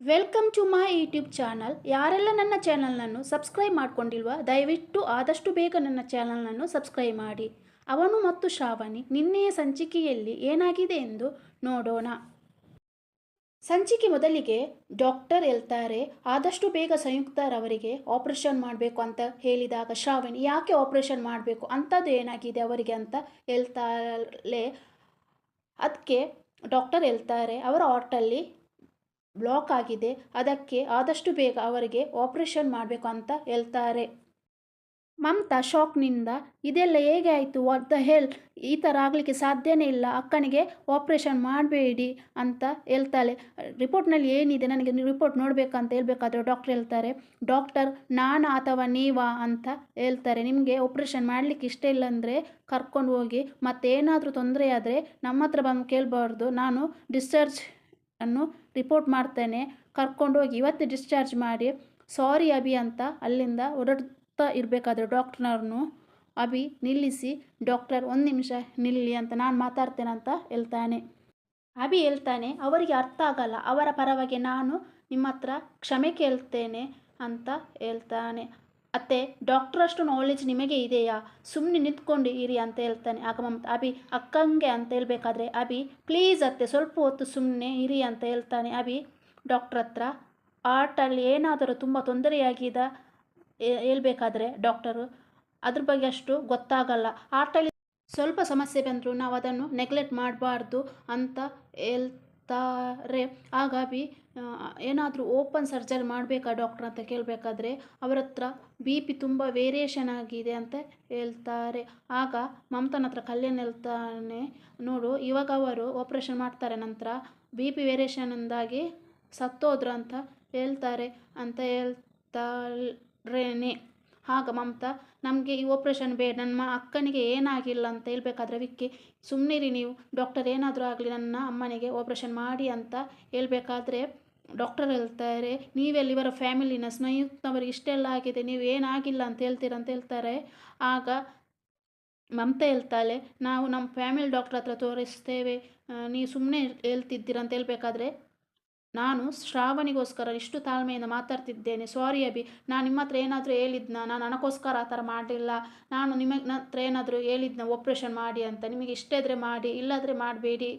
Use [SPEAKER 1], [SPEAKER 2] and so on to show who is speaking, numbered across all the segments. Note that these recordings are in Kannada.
[SPEAKER 1] Welcome to my YouTube channel. ಯಾರೆಲ್ಲ ನನ್ನ ಚಾನಲನ್ನು ಸಬ್ಸ್ಕ್ರೈಬ್ ಮಾಡ್ಕೊಂಡಿಲ್ವ, ದಯವಿಟ್ಟು ಆದಷ್ಟು ಬೇಗ ನನ್ನ ಚಾನಲನ್ನು ಸಬ್ಸ್ಕ್ರೈಬ್ ಮಾಡಿ. ಅವನು ಮತ್ತು ಶ್ರಾವಣಿ ನಿನ್ನೆಯ ಸಂಚಿಕೆಯಲ್ಲಿ ಏನಾಗಿದೆ ಎಂದು ನೋಡೋಣ. ಸಂಚಿಕೆ ಮೊದಲಿಗೆ ಡಾಕ್ಟರ್ ಹೇಳ್ತಾರೆ, ಆದಷ್ಟು ಬೇಗ ಸಂಯುಕ್ತರವರಿಗೆ ಆಪರೇಷನ್ ಮಾಡಬೇಕು ಅಂತ ಹೇಳಿದಾಗ ಶ್ರಾವಣಿ, ಯಾಕೆ ಆಪರೇಷನ್ ಮಾಡಬೇಕು, ಅಂಥದ್ದು ಏನಾಗಿದೆ ಅವರಿಗೆ ಅಂತ ಹೇಳ್ತಾಳೆ. ಅದಕ್ಕೆ ಡಾಕ್ಟರ್ ಹೇಳ್ತಾರೆ, ಅವರ ಹಾರ್ಟಲ್ಲಿ ಬ್ಲಾಕ್ ಆಗಿದೆ. ಅದಕ್ಕೆ ಆದಷ್ಟು ಬೇಗ ಅವರಿಗೆ ಆಪರೇಷನ್ ಮಾಡಬೇಕು ಅಂತ ಹೇಳ್ತಾರೆ. ಮಮತಾ ಶಾಕ್ನಿಂದ, ಇದೆಲ್ಲ ಹೇಗೆ ಆಯಿತು? ವಾಟ್ ದ ಹೆಲ್ ಈ ಥರ ಆಗಲಿಕ್ಕೆ ಸಾಧ್ಯನೇ ಇಲ್ಲ. ಅಕ್ಕನಿಗೆ ಆಪ್ರೇಷನ್ ಮಾಡಬೇಡಿ ಅಂತ ಹೇಳ್ತಾಳೆ. ರಿಪೋರ್ಟ್ನಲ್ಲಿ ಏನಿದೆ? ನನಗೆ ರಿಪೋರ್ಟ್ ನೋಡಬೇಕಂತ ಹೇಳಬೇಕಾದ್ರೆ ಡಾಕ್ಟರ್ ಹೇಳ್ತಾರೆ. ಡಾಕ್ಟರ್, ನಾನಾ ಅಥವಾ ನೀವಾ ಅಂತ ಹೇಳ್ತಾರೆ. ನಿಮಗೆ ಆಪ್ರೇಷನ್ ಮಾಡಲಿಕ್ಕೆ ಇಷ್ಟ ಇಲ್ಲ ಅಂದರೆ ಕರ್ಕೊಂಡು ಹೋಗಿ. ಮತ್ತೇನಾದರೂ ತೊಂದರೆ ಆದರೆ ನಮ್ಮ ಹತ್ರ ಬಂದು ಕೇಳಬಾರ್ದು. ನಾನು ಡಿಸ್ಚಾರ್ಜ್ ಅನ್ನು ರಿಪೋರ್ಟ್ ಮಾಡ್ತೇನೆ. ಕರ್ಕೊಂಡು ಹೋಗಿ ಇವತ್ತು ಡಿಸ್ಚಾರ್ಜ್ ಮಾಡಿ ಸಾರಿ ಅಭಿ ಅಂತ ಅಲ್ಲಿಂದ ಹೊರಡ್ತಾ ಇರಬೇಕಾದ್ರೆ ಡಾಕ್ಟ್ರನ್ನು ಅಭಿ, ನಿಲ್ಲಿಸಿ. ಡಾಕ್ಟರ್ ಒಂದು ನಿಮಿಷ ನಿಲ್ಲಿ ಅಂತ ನಾನು ಮಾತಾಡ್ತೇನೆ ಅಂತ ಹೇಳ್ತಾನೆ. ಅಭಿ ಹೇಳ್ತಾನೆ, ಅವರಿಗೆ ಅರ್ಥ ಆಗಲ್ಲ. ಅವರ ಪರವಾಗಿ ನಾನು ನಿಮ್ಮ ಹತ್ರ ಕ್ಷಮೆ ಕೇಳ್ತೇನೆ ಅಂತ ಹೇಳ್ತಾನೆ. ಅತ್ತೆ ಡಾಕ್ಟರ್ ಅಷ್ಟು ನಾಲೆಜ್ ನಿಮಗೆ ಇದೆಯಾ? ಸುಮ್ಮನೆ ನಿಂತ್ಕೊಂಡು ಇರಿ ಅಂತ ಹೇಳ್ತಾನೆ. ಆಗ ಮಮತಾ, ಅಭಿ, ಅಕ್ಕಂಗೆ ಅಂತ ಹೇಳ್ಬೇಕಾದ್ರೆ, ಅಭಿ ಪ್ಲೀಸ್ ಅತ್ತೆ, ಸ್ವಲ್ಪ ಹೊತ್ತು ಸುಮ್ಮನೆ ಇರಿ ಅಂತ ಹೇಳ್ತಾನೆ. ಅಭಿ ಡಾಕ್ಟ್ರ್ ಹತ್ರ ಆರ್ಟಲ್ಲಿ ಏನಾದರೂ ತುಂಬ ತೊಂದರೆಯಾಗಿದ ಹೇಳ್ಬೇಕಾದ್ರೆ ಡಾಕ್ಟರು ಅದ್ರ ಬಗ್ಗೆ ಅಷ್ಟು ಗೊತ್ತಾಗಲ್ಲ. ಆರ್ಟಲ್ಲಿ ಸ್ವಲ್ಪ ಸಮಸ್ಯೆ ಬಂದರೂ ನಾವು ಅದನ್ನು ನೆಗ್ಲೆಕ್ಟ್ ಮಾಡಬಾರ್ದು ಅಂತ ಹೇಳ್ತಾರೆ ಆಗ ಹಾಗಾಗಿ ಏನಾದರೂ ಓಪನ್ ಸರ್ಜರಿ ಮಾಡಬೇಕಾ ಡಾಕ್ಟ್ರ್ ಅಂತ ಕೇಳಬೇಕಾದ್ರೆ ಅವರ ಹತ್ರ ಬಿ ಪಿ ತುಂಬ ವೇರಿಯೇಷನ್ ಆಗಿದೆ ಅಂತ ಹೇಳ್ತಾರೆ. ಆಗ ಮಮತನ ಹತ್ರ ಕಲ್ಯಾಣ್ ಹೇಳ್ತಾನೆ, ನೋಡು, ಇವಾಗ ಅವರು ಆಪ್ರೇಷನ್ ಮಾಡ್ತಾರೆ, ನಂತರ ಬಿ ಪಿ ವೇರಿಯೇಷನಿಂದಾಗಿ ಸತ್ತೋದ್ರು ಅಂತ ಹೇಳ್ತಾರೆ, ಅಂತ ಹೇಳ್ತಾರೇನೆ ಆಗ ಮಮತಾ ನಮಗೆ ಈ ಆಪ್ರೇಷನ್ ಬೇಡ ನನ್ನ ಅಕ್ಕನಿಗೆ ಏನಾಗಿಲ್ಲ ಅಂತ ಹೇಳಬೇಕಾದ್ರೆ, ವಿಕ್ಕಿ ಸುಮ್ಮನಿರಿ ನೀವು. ಡಾಕ್ಟರ್ ಏನಾದರೂ ಆಗಲಿ, ನನ್ನ ಅಮ್ಮನಿಗೆ ಆಪ್ರೇಷನ್ ಮಾಡಿ ಅಂತ ಹೇಳಬೇಕಾದ್ರೆ ಡಾಕ್ಟರ್ ಹೇಳ್ತಾರೆ, ನೀವೆಲ್ಲಿ ಇವರ ಫ್ಯಾಮಿಲಿನ ಸ್ನೇಹಿತನವರಿಗೆ ಇಷ್ಟೆಲ್ಲ ಆಗಿದೆ, ನೀವು ಏನಾಗಿಲ್ಲ ಅಂತ ಹೇಳ್ತೀರ ಅಂತ ಹೇಳ್ತಾರೆ. ಆಗ ಮಮತೆ ಹೇಳ್ತಾಳೆ, ನಾವು ನಮ್ಮ ಫ್ಯಾಮಿಲಿ ಡಾಕ್ಟ್ರ್ ಹತ್ರ ತೋರಿಸ್ತೇವೆ. ನೀವು ಸುಮ್ಮನೆ ಹೇಳ್ತಿದ್ದೀರ ಅಂತ ಹೇಳ್ಬೇಕಾದ್ರೆ ನಾನು ಶ್ರಾವಣಿಗೋಸ್ಕರ ಇಷ್ಟು ತಾಳ್ಮೆಯಿಂದ ಮಾತಾಡ್ತಿದ್ದೇನೆ. ಸಾರಿ ಅಭಿ. ನಾನು ನಿಮ್ಮ ಹತ್ರ ಏನಾದರೂ ಹೇಳಿದ್ನ? ನಾನು ಹಣಕ್ಕೋಸ್ಕರ ಆ ಥರ ಮಾಡಿಲ್ಲ ನಾನು ನಿಮಗೆ ಹತ್ರ ಏನಾದರೂ ಹೇಳಿದ್ನ? ಆಪ್ರೇಷನ್ ಮಾಡಿ ಅಂತ. ನಿಮಗೆ ಇಷ್ಟ ಇದ್ರೆ ಮಾಡಿ, ಇಲ್ಲಾದರೆ ಮಾಡಬೇಡಿ.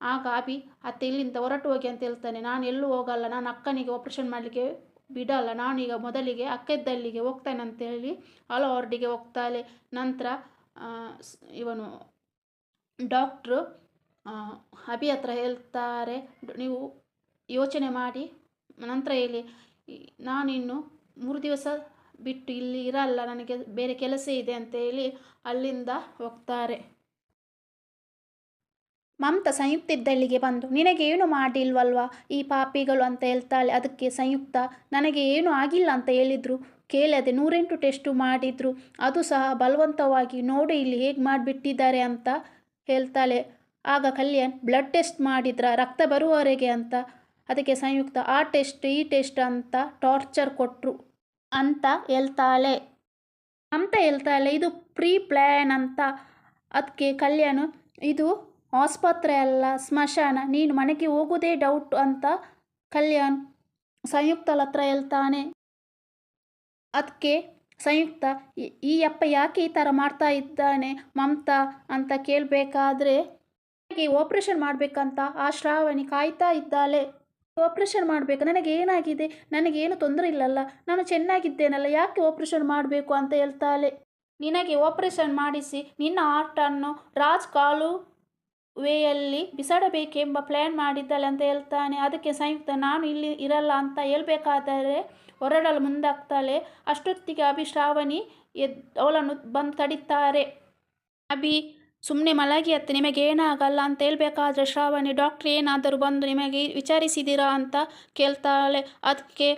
[SPEAKER 1] ಆಗ ಅಭಿ, ಅತ್ತೆ ಇಲ್ಲಿಂದ ಹೊರಟು ಹೋಗಿ ಅಂತ ಹೇಳ್ತಾನೆ. ನಾನು ಎಲ್ಲೂ ಹೋಗಲ್ಲ. ನಾನು ಅಕ್ಕನಿಗೆ ಆಪ್ರೇಷನ್ ಮಾಡಲಿಕ್ಕೆ ಬಿಡಲ್ಲ. ನಾನೀಗ ಮೊದಲಿಗೆ ಅಕ್ಕದ್ದಲ್ಲಿಗೆ ಹೋಗ್ತಾನೆ ಅಲ ವಾರ್ಡಿಗೆ ಹೋಗ್ತಾಳೆ ನಂತರ ಇವನು ಡಾಕ್ಟ್ರು ಅಭಿ ಹತ್ರ ಹೇಳ್ತಾರೆ. ನೀವು ಯೋಚನೆ ಮಾಡಿ, ನಂತರ ಹೇಳಿ ನಾನಿನ್ನು ಮೂರು ದಿವಸ ಬಿಟ್ಟು ಇಲ್ಲಿ ಇರಲ್ಲ, ನನಗೆ ಬೇರೆ ಕೆಲಸ ಇದೆ ಅಂತ ಹೇಳಿ ಅಲ್ಲಿಂದ ಹೋಗ್ತಾರೆ. ಮಮತಾ ಸಂಯುಕ್ತ ಇದ್ದಲ್ಲಿಗೆ ಬಂದು, ನಿನಗೆ ಏನು ಮಾಡಿಲ್ವಲ್ವಾ? ಈ ಪಾಪಿಗಳು ಅಂತ ಹೇಳ್ತಾಳೆ. ಅದಕ್ಕೆ ಸಂಯುಕ್ತ, ನನಗೆ ಏನು ಆಗಿಲ್ಲ ಅಂತ ಹೇಳಿದರು. ಕೇಳದೆ ನೂರೆಂಟು ಟೆಸ್ಟು ಮಾಡಿದರು. ಅದು ಸಹ ಬಲವಂತವಾಗಿ, ನೋಡಿ, ಇಲ್ಲಿ ಹೇಗೆ ಮಾಡಿಬಿಟ್ಟಿದ್ದಾರೆ ಅಂತ ಹೇಳ್ತಾಳೆ. ಆಗ ಕಲ್ಯಾಣ್, ಬ್ಲಡ್ ಟೆಸ್ಟ್ ಮಾಡಿದ್ರ? ರಕ್ತ ಬರುವವರೆಗೆ ಅಂತ ಅದಕ್ಕೆ ಸಂಯುಕ್ತ, ಆ ಟೆಸ್ಟ್, ಈ ಟೆಸ್ಟ್ ಅಂತ ಟಾರ್ಚರ್ ಕೊಟ್ಟರು ಅಂತ ಹೇಳ್ತಾಳೆ. ಅಂತ ಹೇಳ್ತಾಳೆ, ಇದು ಪ್ರೀ ಪ್ಲ್ಯಾನ್ ಅಂತ. ಅದಕ್ಕೆ ಕಲ್ಯಾಣ್, ಇದು ಆಸ್ಪತ್ರೆ ಅಲ್ಲ, ಸ್ಮಶಾನ, ನೀನು ಮನೆಗೆ ಹೋಗೋದೇ ಡೌಟ್ ಅಂತ ಕಲ್ಯಾಣ್ ಸಂಯುಕ್ತಲ ಹತ್ರ ಹೇಳ್ತಾನೆ. ಅದಕ್ಕೆ ಸಂಯುಕ್ತ, ಈ ಅಪ್ಪ ಯಾಕೆ ಈ ಥರ ಮಾಡ್ತಾ ಇದ್ದಾನೆ ಮಮತಾ ಅಂತ ಕೇಳಬೇಕಾದ್ರೆ ಆಪ್ರೇಷನ್ ಮಾಡಬೇಕಂತ? ಆ ಶ್ರಾವಣಿ ಕಾಯ್ತಾ ಇದ್ದಾಳೆ. ಆಪ್ರೇಷನ್ ಮಾಡಬೇಕು. ನನಗೆ ಏನಾಗಿದೆ? ನನಗೇನು ತೊಂದರೆ ಇಲ್ಲಲ್ಲ? ನಾನು ಚೆನ್ನಾಗಿದ್ದೇನಲ್ಲ? ಯಾಕೆ ಆಪ್ರೇಷನ್ ಮಾಡಬೇಕು ಅಂತ ಹೇಳ್ತಾಳೆ. ನಿನಗೆ ಆಪ್ರೇಷನ್ ಮಾಡಿಸಿ, ನಿನ್ನ ಆರ್ಟನ್ನು ರಾಜ್ ಕಾಲು ವೇಯಲ್ಲಿ ಬಿಸಾಡಬೇಕೆಂಬ ಪ್ಲ್ಯಾನ್ ಮಾಡಿದ್ದಾಳೆ ಅಂತ ಹೇಳ್ತಾನೆ. ಅದಕ್ಕೆ ಸಂಯುಕ್ತ, ನಾನು ಇಲ್ಲಿ ಇರಲ್ಲ ಅಂತ ಹೇಳಬೇಕಾದರೆ ಹೊರಡಲು ಮುಂದಾಗ್ತಾಳೆ. ಅಷ್ಟೊತ್ತಿಗೆ ಅಭಿ ಶ್ರಾವಣಿ ಎದ್, ಅವಳನ್ನು ಬಂದು ತಡೀತಾರೆ. ಅಭಿ ಸುಮ್ಮನೆ ಮಲಗಿ ಅತ್ತೆ, ನಿಮಗೆ ಏನಾಗಲ್ಲ ಅಂತ ಹೇಳಬೇಕಾದ್ರೆ ಶ್ರಾವಣಿ, ಡಾಕ್ಟ್ರ್ ಏನಾದರೂ ಬಂದು ನಿಮಗೆ ವಿಚಾರಿಸಿದ್ದೀರಾ ಅಂತ ಕೇಳ್ತಾಳೆ. ಅದಕ್ಕೆ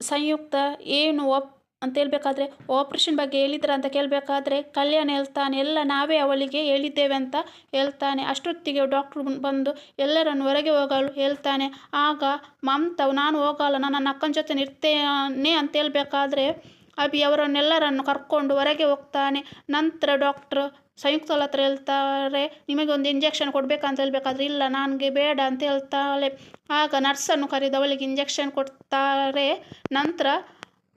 [SPEAKER 1] ಸಂಯುಕ್ತ, ಏನು ಒಪ್, ಅಂತ ಹೇಳಬೇಕಾದ್ರೆ ಆಪ್ರೇಷನ್ ಬಗ್ಗೆ ಹೇಳಿದ್ರ ಅಂತ ಕೇಳಬೇಕಾದ್ರೆ ಕಲ್ಯಾಣ್ ಹೇಳ್ತಾನೆ, ಎಲ್ಲ ನಾವೇ ಅವಳಿಗೆ ಹೇಳಿದ್ದೇವೆ ಅಂತ ಹೇಳ್ತಾನೆ. ಅಷ್ಟೊತ್ತಿಗೆ ಡಾಕ್ಟ್ರು ಬಂದು ಎಲ್ಲರನ್ನು ಹೊರಗೆ ಹೋಗಲು ಹೇಳ್ತಾನೆ. ಆಗ ಮಮತ, ನಾನು ಹೋಗಲ್ಲ, ನಾನು ನನ್ನ ಅಕ್ಕನ ಜೊತೆ ಇರ್ತೇನೆ ಅಂತ ಹೇಳಬೇಕಾದ್ರೆ ಅಭಿ ಅವರನ್ನೆಲ್ಲರನ್ನು ಕರ್ಕೊಂಡು ಹೊರಗೆ ಹೋಗ್ತಾನೆ. ನಂತರ ಡಾಕ್ಟ್ರು ಸಂಯುಕ್ತಳ ಹತ್ರ ಹೇಳ್ತಾರೆ ನಿಮಗೆ ಒಂದು ಇಂಜೆಕ್ಷನ್ ಕೊಡಬೇಕಂತ ಹೇಳಬೇಕಾದ್ರೆ, ಇಲ್ಲ, ನನಗೆ ಬೇಡ ಅಂತ ಹೇಳ್ತಾಳೆ. ಆಗ ನರ್ಸನ್ನು ಕರೆದು ಅವಳಿಗೆ ಇಂಜೆಕ್ಷನ್ ಕೊಡ್ತಾರೆ. ನಂತರ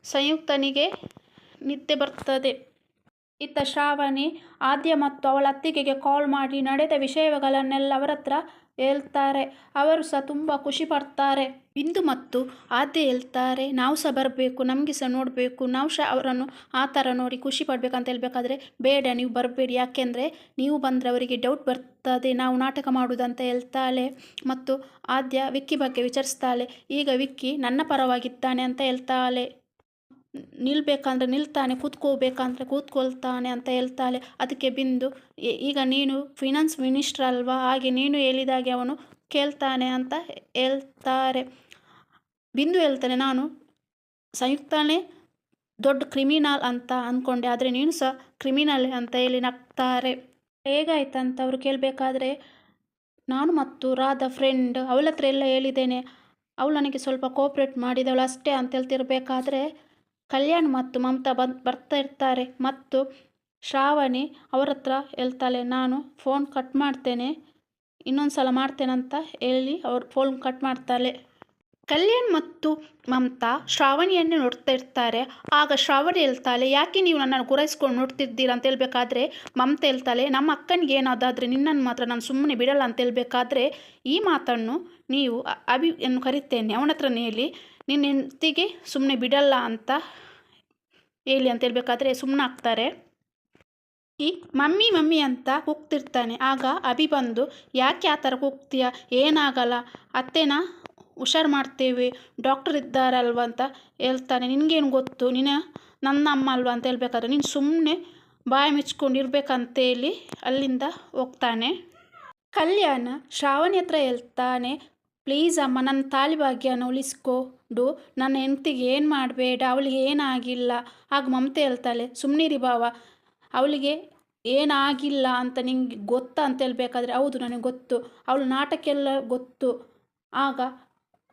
[SPEAKER 1] ಸಂಯುಕ್ತನಿಗೆ ನಿದ್ದೆ ಬರ್ತದೆ. ಇತ್ತ ಶ್ರಾವಣಿ, ಆದ್ಯ ಮತ್ತು ಅವಳ ಅತ್ತಿಗೆಗೆ ಕಾಲ್ ಮಾಡಿ ನಡೆದ ವಿಷಯಗಳನ್ನೆಲ್ಲ ಅವರ ಹತ್ರ ಹೇಳ್ತಾರೆ. ಅವರು ಸಹ ತುಂಬ ಖುಷಿ ಪಡ್ತಾರೆ. ಬಿಂದು ಮತ್ತು ಆದ್ಯ ಹೇಳ್ತಾರೆ, ನಾವು ಸಹ ಬರಬೇಕು, ನಮಗೆ ಸಹ ನೋಡಬೇಕು, ನಾವು ಸಹ ಅವರನ್ನು ಆ ಥರ ನೋಡಿ ಖುಷಿ ಪಡಬೇಕಂತ ಹೇಳಬೇಕಾದ್ರೆ, ಬೇಡ, ನೀವು ಬರಬೇಡಿ. ಯಾಕೆಂದರೆ, ನೀವು ಬಂದರೆ ಅವರಿಗೆ ಡೌಟ್ ಬರ್ತದೆ, ನಾವು ನಾಟಕ ಮಾಡುವುದಂತ ಹೇಳ್ತಾಳೆ ಮತ್ತು ಆದ್ಯ ವಿಕ್ಕಿ ಬಗ್ಗೆ ವಿಚಾರಿಸ್ತಾಳೆ. ಈಗ ವಿಕ್ಕಿ ನನ್ನ ಪರವಾಗಿದ್ದಾನೆ ಅಂತ ಹೇಳ್ತಾಳೆ. ನಿಲ್ಬೇಕಂದ್ರೆ ನಿಲ್ತಾನೆ, ಕೂತ್ಕೋಬೇಕಂದ್ರೆ ಕೂತ್ಕೊಳ್ತಾನೆ ಅಂತ ಹೇಳ್ತಾಳೆ. ಅದಕ್ಕೆ ಬಿಂದು ಈಗ ನೀನು ಫಿನಾನ್ಸ್ ಮಿನಿಸ್ಟರ್ ಅಲ್ವಾ? ಹಾಗೆ ನೀನು ಹೇಳಿದಾಗೆ ಅವನು ಕೇಳ್ತಾನೆ ಅಂತ ಹೇಳ್ತಾರೆ. ಬಿಂದು ಹೇಳ್ತಾನೆ, ನಾನು ಸಂಯುಕ್ತನೇ ದೊಡ್ಡ ಕ್ರಿಮಿನಲ್ ಅಂತ ಅಂದ್ಕೊಂಡೆ ಆದರೆ ನೀನು ಸಹ ಕ್ರಿಮಿನಲ್ ಅಂತ ಹೇಳಿ ನಗ್ತಾರೆ. ಹೇಗಾಯ್ತಂತ ಅವರು ಕೇಳಬೇಕಾದ್ರೆ, ನಾನು ಮತ್ತು ರಾಧಾ ಫ್ರೆಂಡ್ ಅವಳ ಹತ್ರ ಎಲ್ಲ ಹೇಳಿದ್ದೇನೆ. ಅವಳು ನನಗೆ ಸ್ವಲ್ಪ ಕೋಪ್ರೇಟ್ ಮಾಡಿದವಳು ಅಷ್ಟೇ ಅಂತ ಹೇಳ್ತಿರ್ಬೇಕಾದ್ರೆ ಕಲ್ಯಾಣ್ ಮತ್ತು ಮಮತಾ ಬಂದು ಬರ್ತಾ ಇರ್ತಾರೆ ಮತ್ತು ಶ್ರಾವಣಿ ಅವ್ರ ಹತ್ರ ಹೇಳ್ತಾಳೆ, ನಾನು ಫೋನ್ ಕಟ್ ಮಾಡ್ತೇನೆ, ಇನ್ನೊಂದು ಸಲ ಮಾಡ್ತೇನೆ ಅಂತ ಹೇಳಿ ಅವ್ರು ಫೋನ್ ಕಟ್ ಮಾಡ್ತಾಳೆ. ಕಲ್ಯಾಣ್ ಮತ್ತು ಮಮತಾ ಶ್ರಾವಣಿಯನ್ನೇ ನೋಡ್ತಾ ಇರ್ತಾರೆ. ಆಗ ಶ್ರಾವಣಿ ಹೇಳ್ತಾಳೆ, ಯಾಕೆ ನೀವು ನನ್ನನ್ನು ಗುರೈಸ್ಕೊಂಡು ನೋಡ್ತಿದ್ದೀರಾ ಅಂತ ಹೇಳ್ಬೇಕಾದ್ರೆ? ಮಮತಾ ಹೇಳ್ತಾಳೆ, ನಮ್ಮ ಅಕ್ಕನಿಗೆ ಏನಾದಾದರೆ ನಿನ್ನನ್ನು ಮಾತ್ರ ನಾನು ಸುಮ್ಮನೆ ಬಿಡಲ್ಲ ಅಂತ ಹೇಳ್ಬೇಕಾದ್ರೆ ಈ ಮಾತನ್ನು ನೀವು ಅಭಿ ಅಭಿಯನ್ನು ಕರಿತೇನೆ ಅವನ ಹತ್ರನೇ ಹೇಳಿ ನಿನ್ನ ಹೆಂಡತಿಗೆ ಸುಮ್ಮನೆ ಬಿಡಲ್ಲ ಅಂತ ಹೇಳಿ ಅಂತ ಹೇಳಬೇಕಾದ್ರೆ ಸುಮ್ಮನೆ ಆಗ್ತಾರೆ. ಈ ಮಮ್ಮಿ ಮಮ್ಮಿ ಅಂತ ಕೂಗ್ತಿರ್ತಾನೆ. ಆಗ ಅಭಿ ಬಂದು, ಯಾಕೆ ಆ ಥರ ಕೂಗ್ತೀಯ? ಏನಾಗಲ್ಲ? ಅತ್ತೆನ ಹುಷಾರು ಮಾಡ್ತೇವೆ. ಡಾಕ್ಟರ್ ಇದ್ದಾರಲ್ವ? ಅಂತ ಹೇಳ್ತಾನೆ. ನಿನಗೇನು ಗೊತ್ತು? ನೀನು ನನ್ನ ಅಮ್ಮ ಅಲ್ವಾ? ಅಂತ ಹೇಳ್ಬೇಕಾದ್ರೆ, ನೀನು ಸುಮ್ಮನೆ ಬಾಯಿ ಮೆಚ್ಕೊಂಡು ಇರಬೇಕಂತೇಳಿ ಅಲ್ಲಿಂದ ಹೋಗ್ತಾನೆ. ಕಲ್ಯಾಣ ಶ್ರಾವಣಿ ಹತ್ರ ಹೇಳ್ತಾನೆ ಪ್ಲೀಸ್ ಅಮ್ಮ, ನನ್ನ ತಾಳಿ ಭಾಗ್ಯನ ಉಳಿಸ್ಕೊಂಡು ನನ್ನ ಹೆಂಡ್ತಿಗೆ ಏನು ಮಾಡಬೇಡ, ಅವಳಿಗೆ ಏನಾಗಿಲ್ಲ. ಆಗ ಮಮತೆ ಹೇಳ್ತಾಳೆ ಸುಮ್ಮನಿರಿ ಬಾವ, ಅವಳಿಗೆ ಏನಾಗಿಲ್ಲ ಅಂತ ನಿಂಗೆ ಗೊತ್ತಾ ಅಂತ ಹೇಳಬೇಕಾದ್ರೆ ಹೌದು, ನನಗೆ ಗೊತ್ತು, ಅವಳು ನಾಟಕ ಎಲ್ಲ ಗೊತ್ತು. ಆಗ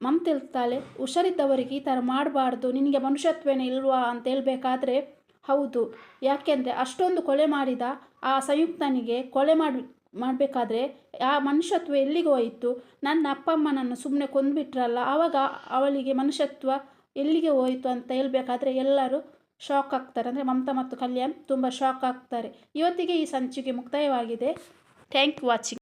[SPEAKER 1] ಮಮತೆ ಹೇಳ್ತಾಳೆ ಹುಷಾರಿದ್ದವರಿಗೆ ಈ ಥರ ಮಾಡಬಾರ್ದು, ನಿನಗೆ ಮನುಷ್ಯತ್ವನೇ ಇಲ್ವಾ? ಅಂತ ಹೇಳಬೇಕಾದ್ರೆ ಹೌದು. ಯಾಕೆಂದರೆ ಅಷ್ಟೊಂದು ಕೊಲೆ ಮಾಡಿದ ಆ ಸಂಯುಕ್ತನಿಗೆ ಕೊಲೆ ಮಾಡಿ ಮಾಡಬೇಕಾದ್ರೆ ಆ ಮನುಷ್ಯತ್ವ ಎಲ್ಲಿಗೆ ಹೋಯಿತು? ನನ್ನ ಅಪ್ಪ ಅಮ್ಮನನ್ನು ಸುಮ್ಮನೆ ಕೊಂದುಬಿಟ್ರಲ್ಲ, ಆವಾಗ ಅವಳಿಗೆ ಮನುಷ್ಯತ್ವ ಎಲ್ಲಿಗೆ ಹೋಯಿತು ಅಂತ ಹೇಳ್ಬೇಕಾದ್ರೆ ಎಲ್ಲರೂ ಶಾಕ್ ಆಗ್ತಾರೆ. ಅಂದರೆ ಮಮತಾ ಮತ್ತು ಕಲ್ಯಾಣ್ ತುಂಬ ಶಾಕ್ ಆಗ್ತಾರೆ. ಇವತ್ತಿಗೆ ಈ ಸಂಚಿಕೆ ಮುಕ್ತಾಯವಾಗಿದೆ. Thank you watching